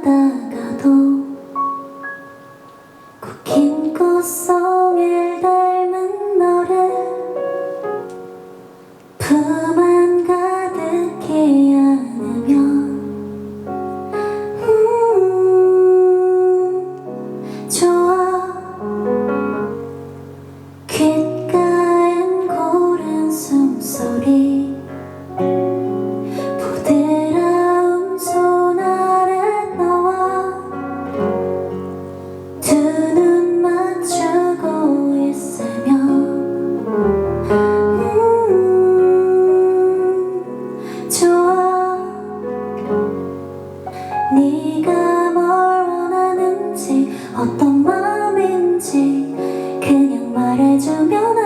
하다가도 긴 꽃송을 닮은 너를 네가 뭘 원하는지 어떤 마음인지 그냥 말해주면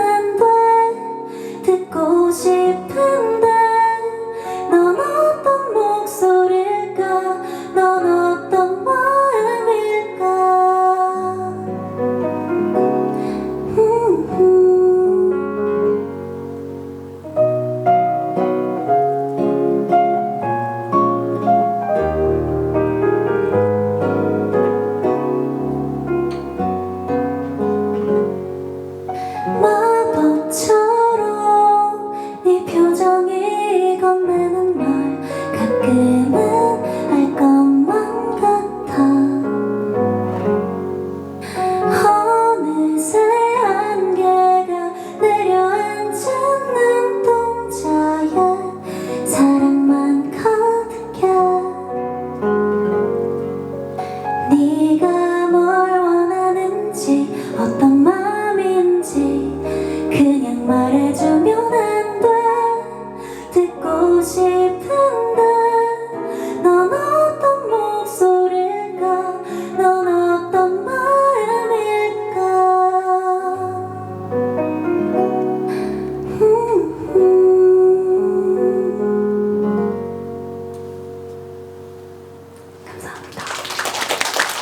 싶은